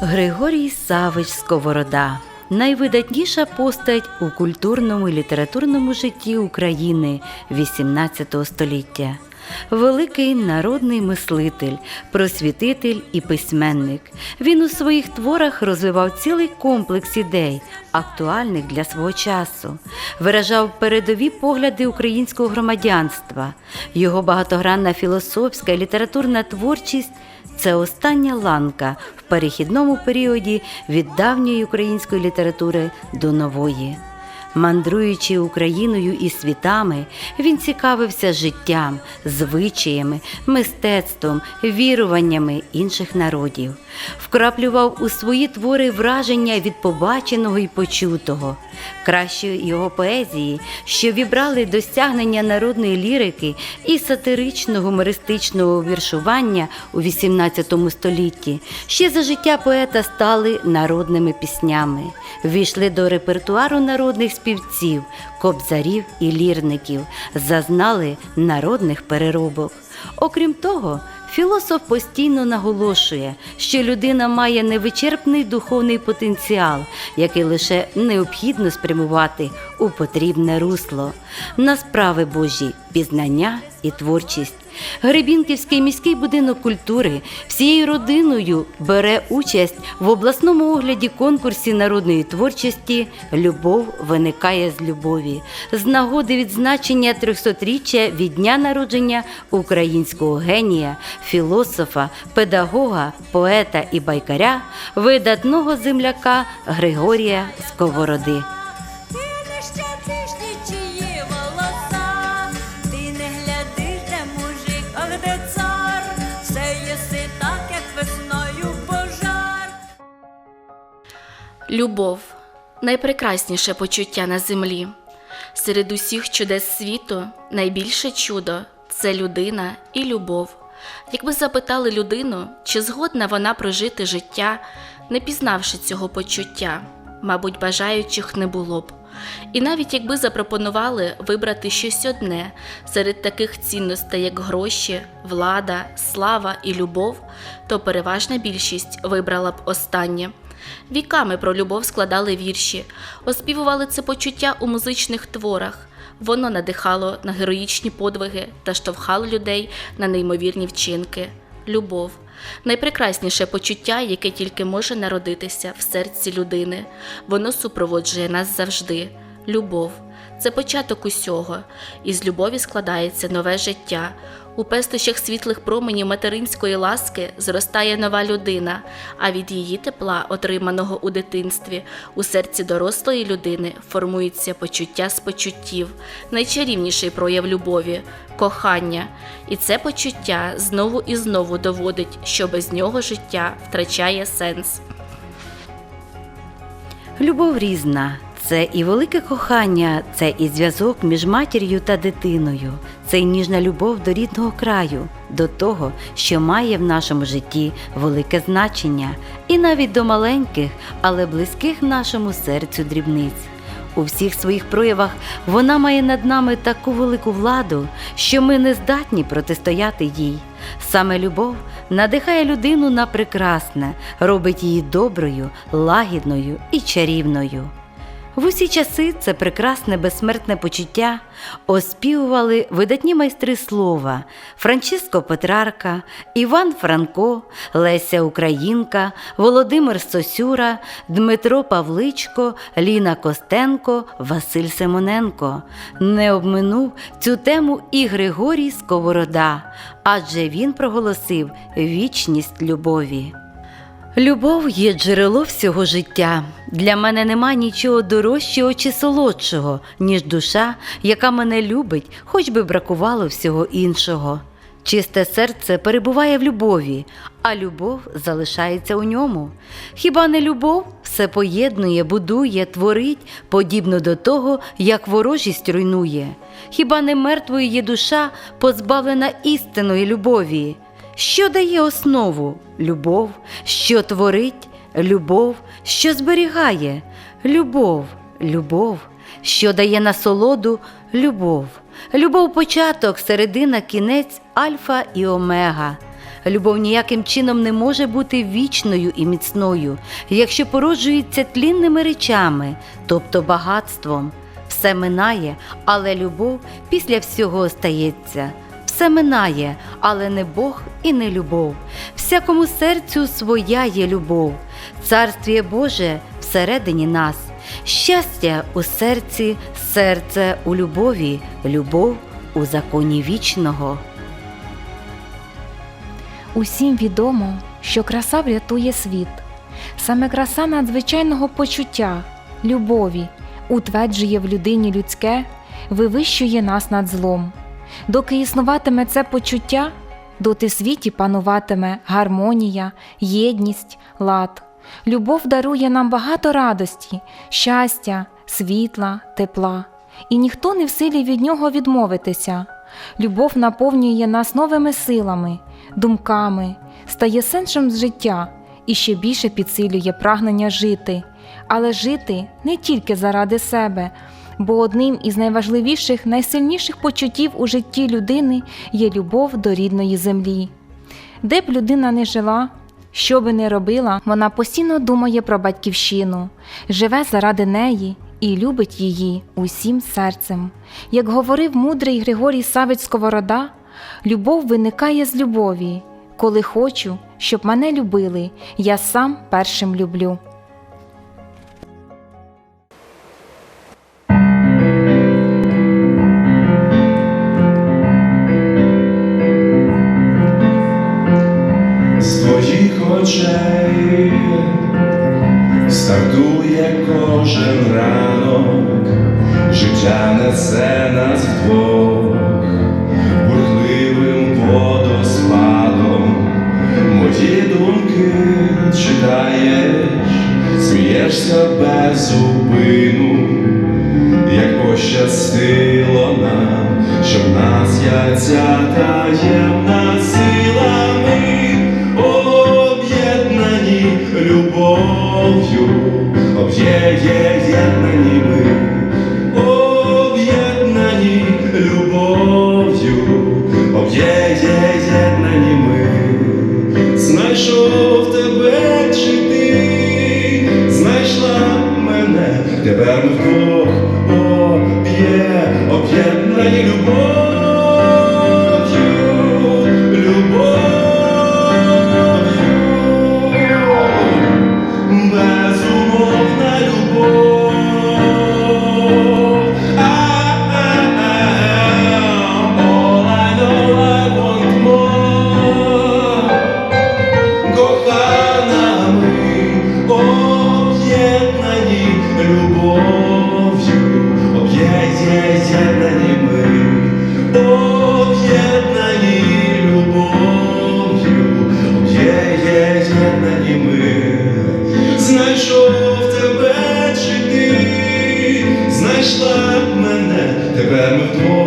Григорій Савич Сковорода найвидатніша постать у культурному і літературному житті України XVIII століття. Великий народний мислитель, просвітитель і письменник. Він у своїх творах розвивав цілий комплекс ідей, актуальних для свого часу, виражав передові погляди українського громадянства. Його багатогранна філософська і літературна творчість це остання ланка в перехідному періоді від давньої української літератури до нової. Мандруючи Україною і світами, він цікавився життям, звичаями, мистецтвом, віруваннями інших народів, вкраплював у свої твори враження від побаченого і почутого. Кращі його поезії, що вібрали досягнення народної лірики і сатирично-гумористичного віршування у XVIII столітті, ще за життя поета стали народними піснями, війшли до репертуару народних співців, кобзарів і лірників, зазнали народних переробок. Окрім того, філософ постійно наголошує, що людина має невичерпний духовний потенціал, який лише необхідно спрямувати у потрібне русло, на справи Божі, пізнання і творчість. Гребінківський міський будинок культури всією родиною бере участь в обласному огляді конкурсі народної творчості Любов виникає з любові з нагоди відзначення 300-річчя від дня народження українського генія, філософа, педагога, поета і байкаря, видатного земляка Григорія Сковороди. Любов найпрекрасніше почуття на землі. Серед усіх чудес світу найбільше чудо це людина і любов. Якби запитали людину, чи згодна вона прожити життя, не пізнавши цього почуття, мабуть, бажаючих не було б. І навіть якби запропонували вибрати щось одне серед таких цінностей, як гроші, влада, слава і любов, то переважна більшість вибрала б останнє. Віками про любов складали вірші, оспівували це почуття у музичних творах. Воно надихало на героїчні подвиги та штовхало людей на неймовірні вчинки. Любов найпрекрасніше почуття, яке тільки може народитися в серці людини. Воно супроводжує нас завжди. Любов це початок усього, із любові складається нове життя. У пестощах світлих променів материнської ласки зростає нова людина, а від її тепла, отриманого у дитинстві, у серці дорослої людини формується почуття з почуттів, найчарівніший прояв любові кохання. І це почуття знову і знову доводить, що без нього життя втрачає сенс. Любов різна. Це і велике кохання, це і зв'язок між матір'ю та дитиною, це і ніжна любов до рідного краю, до того, що має в нашому житті велике значення, і навіть до маленьких, але близьких нашому серцю дрібниць. У всіх своїх проявах вона має над нами таку велику владу, що ми не здатні протистояти їй. Саме любов надихає людину на прекрасне, робить її доброю, лагідною і чарівною. В усі часи це прекрасне безсмертне почуття оспівували видатні майстри слова Франчиско Петрарка, Іван Франко, Леся Українка, Володимир Сосюра, Дмитро Павличко, Ліна Костенко, Василь Симоненко. Не обминув цю тему і Григорій Сковорода, адже він проголосив вічність любові. Любов є джерело всього життя. Для мене нема нічого дорожчого чи солодшого, ніж душа, яка мене любить, хоч би бракувало всього іншого. Чисте серце перебуває в любові, а любов залишається у ньому. Хіба не любов все поєднує, будує, творить, подібно до того, як ворожість руйнує? Хіба не мертвою є душа, позбавлена істинної любові? Що дає основу? Любов, що творить, любов, що зберігає, любов, любов, що дає насолоду, любов, Любов початок, середина, кінець, альфа і омега. Любов ніяким чином не може бути вічною і міцною, якщо породжується тлінними речами, тобто багатством. Все минає, але любов після всього остається. Все минає, але не Бог і не любов. Всякому серцю своя є любов. Царствіє Боже всередині нас. Щастя у серці, серце у любові, любов у законі вічного. Усім відомо, що краса врятує світ. Саме краса надзвичайного почуття, любові, утверджує в людині людське, вивищує нас над злом. Доки існуватиме це почуття, доти в світі пануватиме гармонія, єдність, лад. Любов дарує нам багато радості, щастя, світла, тепла, і ніхто не в силі від нього відмовитися. Любов наповнює нас новими силами, думками, стає сенсом з життя і ще більше підсилює прагнення жити, але жити не тільки заради себе, бо одним із найважливіших, найсильніших почуттів у житті людини є любов до рідної землі. Де б людина не жила, що би не робила, вона постійно думає про батьківщину, живе заради неї і любить її усім серцем. Як говорив мудрий Григорій Савець Сковорода, любов виникає з любові. Коли хочу, щоб мене любили, я сам першим люблю. Несе нас вдвох бурхливим водоспадом. Мої думки читаєш, смієшся без зупину, як пощастило нам, що в нас є ця таємна мене, пішли б мене, тебе ми вдвох.